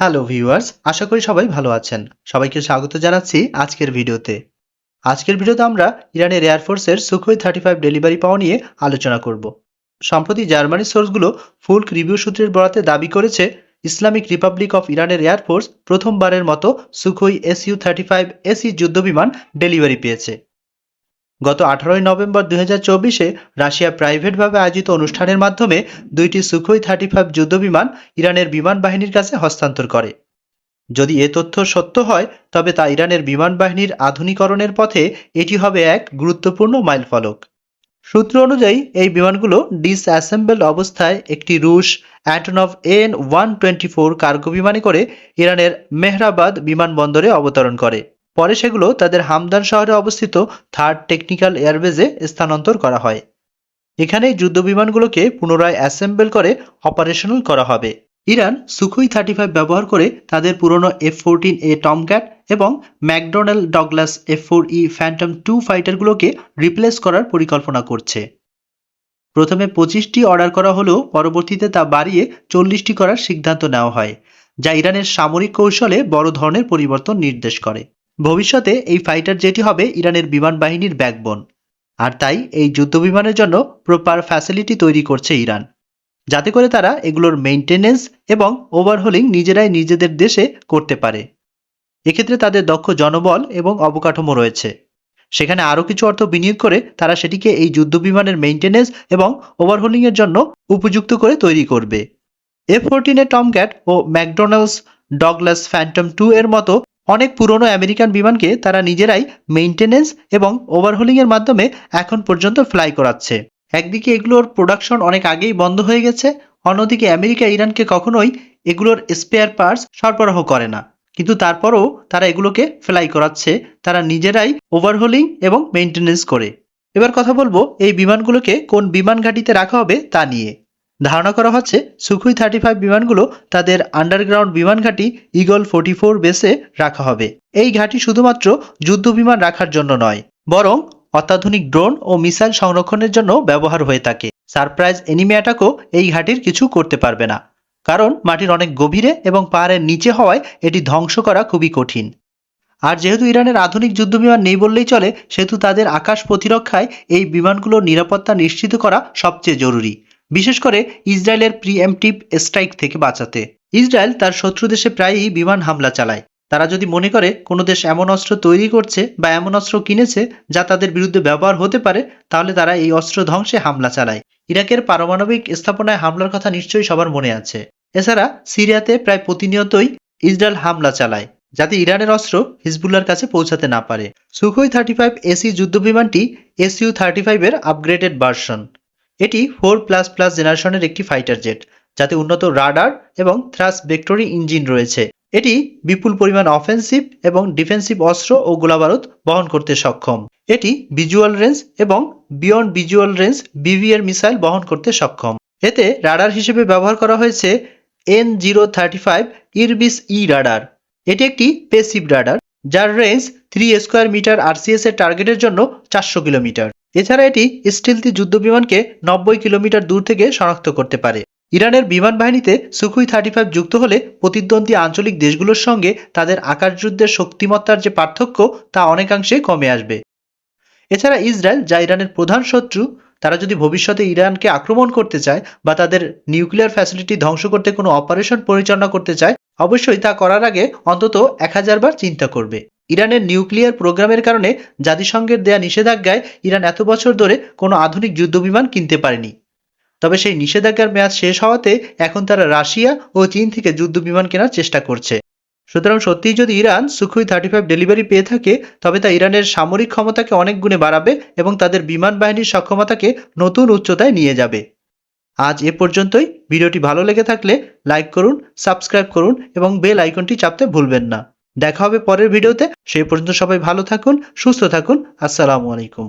Hello viewers আশা করি সবাই ভালো আছেন। সবাইকে স্বাগত জানাচ্ছি আজকের ভিডিওতে। আজকের ভিডিওতে আমরা ইরানের এয়ারফোর্সের সুখোই থার্টি ফাইভ ডেলিভারি পাওয়া নিয়ে আলোচনা করব। সম্প্রতি জার্মানির সোর্সগুলো ফুলক রিভিউ সূত্রের বরাতে দাবি করেছে ইসলামিক রিপাবলিক অফ ইরানের এয়ারফোর্স প্রথমবারের মতো Sukhoi SU thirty five SE যুদ্ধবিমান ডেলিভারি পেয়েছে। গত আঠারোই নভেম্বর দুই হাজার চব্বিশে রাশিয়া প্রাইভেটভাবে আয়োজিত অনুষ্ঠানের মাধ্যমে দুইটি সুখোই থার্টি ফাইভ যুদ্ধবিমান ইরানের বিমান বাহিনীর কাছে হস্তান্তর করে। যদি এ তথ্য সত্য হয়, তবে তা ইরানের বিমান বাহিনীর আধুনিকরণের পথে এটি হবে এক গুরুত্বপূর্ণ মাইলফলক। সূত্র অনুযায়ী, এই বিমানগুলো ডিসঅ্যাসেম্বল অবস্থায় একটি রুশ Antonov An one twenty four cargo বিমানে করে ইরানের মেহরাবাদ বিমানবন্দরে অবতরণ করে। পরে সেগুলো তাদের হামদান শহরে অবস্থিত থার্ড টেকনিক্যাল এয়ারবেজে স্থানান্তর করা হয়। এখানেই যুদ্ধ বিমানগুলোকে পুনরায় অ্যাসেম্বল করে অপারেশনাল করা হবে। ইরান সুখুই থার্টি ফাইভ ব্যবহার করে তাদের পুরনো এফ ফোরটিন এ টমক্যাট এবং McDonnell Douglas F four E Phantom two ফাইটারগুলোকে replace করার পরিকল্পনা করছে। প্রথমে পঁচিশটি অর্ডার করা হলেও পরবর্তীতে তা বাড়িয়ে চল্লিশটি করার সিদ্ধান্ত নেওয়া হয়, যা ইরানের সামরিক কৌশলে বড় ধরনের পরিবর্তন নির্দেশ করে। ভবিষ্যতে এই ফাইটার জেটি হবে ইরানের বিমান বাহিনীর ব্যাকবোন আর তাই এই যুদ্ধবিমানের জন্য প্রপার ফ্যাসিলিটি তৈরি করছে ইরান। যাতে করে তারা এগুলোর মেইনটেনেন্স এবং ওভারহোলিং নিজেরাই নিজেদের দেশে করতে পারে। এক্ষেত্রে তাদের দক্ষ জনবল এবং অবকাঠামো রয়েছে। সেখানে আরও কিছু অর্থ বিনিয়োগ করে তারা সেটিকে এই যুদ্ধবিমানের মেইনটেনেন্স এবং ওভারহোলিংয়ের জন্য উপযুক্ত করে তৈরি করবে। এফ ফোরটিনের টমক্যাট ও ম্যাকডোনাল্ডস ডগলাস ফ্যান্টম টু এর মতো অনেক পুরনো আমেরিকান বিমানকে তারা নিজেরাই মেইনটেনেন্স এবং ওভারহোলিংয়ের মাধ্যমে এখন পর্যন্ত ফ্লাই করাচ্ছে। একদিকে এগুলোর প্রোডাকশন অনেক আগেই বন্ধ হয়ে গেছে, অন্যদিকে আমেরিকা ইরানকে কখনোই এগুলোর স্পেয়ার পার্টস সরবরাহ করে না। কিন্তু তারপরও তারা এগুলোকে ফ্লাই করাচ্ছে, তারা নিজেরাই ওভারহোলিং এবং মেইনটেনেন্স করে। এবার কথা বলব এই বিমানগুলোকে কোন বিমান ঘাঁটিতে রাখা হবে তা নিয়ে। ধারণা করা হচ্ছে সুখুই থার্টি ফাইভ বিমানগুলো তাদের আন্ডারগ্রাউন্ড বিমান ঘাঁটি ইগল ফোর্টি ফোর বেসে রাখা হবে। এই ঘাঁটি শুধুমাত্র যুদ্ধ বিমান রাখার জন্য নয়, বরং অত্যাধুনিক ড্রোন ও মিসাইল সংরক্ষণের জন্য ব্যবহার হয়ে থাকে। সারপ্রাইজ এনিমি অ্যাটাকও এই ঘাঁটির কিছু করতে পারবে না, কারণ মাটির অনেক গভীরে এবং পাহাড়ের নিচে হওয়ায় এটি ধ্বংস করা খুবই কঠিন। আর যেহেতু ইরানের আধুনিক যুদ্ধবিমান নেই বললেই চলে, সেহেতু তাদের আকাশ প্রতিরক্ষায় এই বিমানগুলোর নিরাপত্তা নিশ্চিত করা সবচেয়ে জরুরি। বিশেষ করে ইসরায়েলের প্রিএমটিভ স্ট্রাইক থেকে বাঁচাতে। ইসরায়েল তার শত্রু দেশে প্রায়ই বিমান হামলা চালায়। তারা যদি মনে করে কোনো দেশ এমন অস্ত্র তৈরি করছে বা এমন অস্ত্র কিনেছে যা তাদের বিরুদ্ধে ব্যবহার হতে পারে, তাহলে তারা এই অস্ত্র ধ্বংসে হামলা চালায়। ইরাকের পারমাণবিক স্থাপনায় হামলার কথা নিশ্চয়ই সবার মনে আছে। এছাড়া সিরিয়াতে প্রায় প্রতিনিয়তই ইসরায়েল হামলা চালায়, যাতে ইরানের অস্ত্র হিজবুল্লার কাছে পৌঁছাতে না পারে। সুখোই থার্টি ফাইভ এসি যুদ্ধবিমানটি এসইউ থার্টি ফাইভের আপগ্রেডেড ভার্সন এটি ফোর প্লাস প্লাস জেনারেশনের একটি ফাইটার জেট যাতে উন্নত রাডার এবং থ্রাস ভেক্টরি ইঞ্জিন রয়েছে। এটি বিপুল পরিমাণ অফেন্সিভ এবং ডিফেন্সিভ অস্ত্র ও গোলাবারুদ বহন করতে সক্ষম। এটি ভিজুয়াল রেঞ্জ এবং বিয়ন্ড ভিজুয়াল রেঞ্জ বিভিএর মিসাইল বহন করতে সক্ষম। এতে রাডার হিসেবে ব্যবহার করা হয়েছে N zero thirty five Irbis E radar এটি একটি পেসিভ রাডার যার range three square metre RCS এর টার্গেটের জন্য চারশো কিলোমিটার। এছাড়া এটি স্টিলতি যুদ্ধবিমানকে নব্বই কিলোমিটার দূর থেকে শনাক্ত করতে পারে। ইরানের বিমান বাহিনীতে সুখুই থার্টি ফাইভ যুক্ত হলে প্রতিদ্বন্দ্বী আঞ্চলিক দেশগুলোর সঙ্গে তাদের আকাশযুদ্ধের শক্তিমত্তার যে পার্থক্য তা অনেকাংশে কমে আসবে। এছাড়া ইসরায়েল, যা ইরানের প্রধান শত্রু, তারা যদি ভবিষ্যতে ইরানকে আক্রমণ করতে চায় বা তাদের নিউক্লিয়ার ফ্যাসিলিটি ধ্বংস করতে কোনো অপারেশন পরিচালনা করতে চায়, অবশ্যই তা করার আগে অন্তত এক হাজার বার চিন্তা করবে। ইরানের নিউক্লিয়ার প্রোগ্রামের কারণে জাতিসংঘের দেয়া নিষেধাজ্ঞায় ইরান এত বছর ধরে কোনো আধুনিক যুদ্ধবিমান কিনতে পারেনি। তবে সেই নিষেধাজ্ঞার মেয়াদ শেষ হওয়াতে এখন তারা রাশিয়া ও চীন থেকে যুদ্ধ বিমান কেনার চেষ্টা করছে। সুতরাং সত্যিই যদি Iran Sukhoi thirty five delivery পেয়ে থাকে, তবে তা ইরানের সামরিক ক্ষমতাকে অনেক গুণে বাড়াবে এবং তাদের বিমান বাহিনীর সক্ষমতাকে নতুন উচ্চতায় নিয়ে যাবে। আজ এ পর্যন্তই। ভিডিওটি ভালো লেগে থাকলে লাইক করুন, সাবস্ক্রাইব করুন এবং বেল আইকনটি চাপতে ভুলবেন না। দেখা হবে পরের ভিডিওতে। সেই পর্যন্ত সবাই ভালো থাকুন সুস্থ থাকুন। আসসালামু আলাইকুম।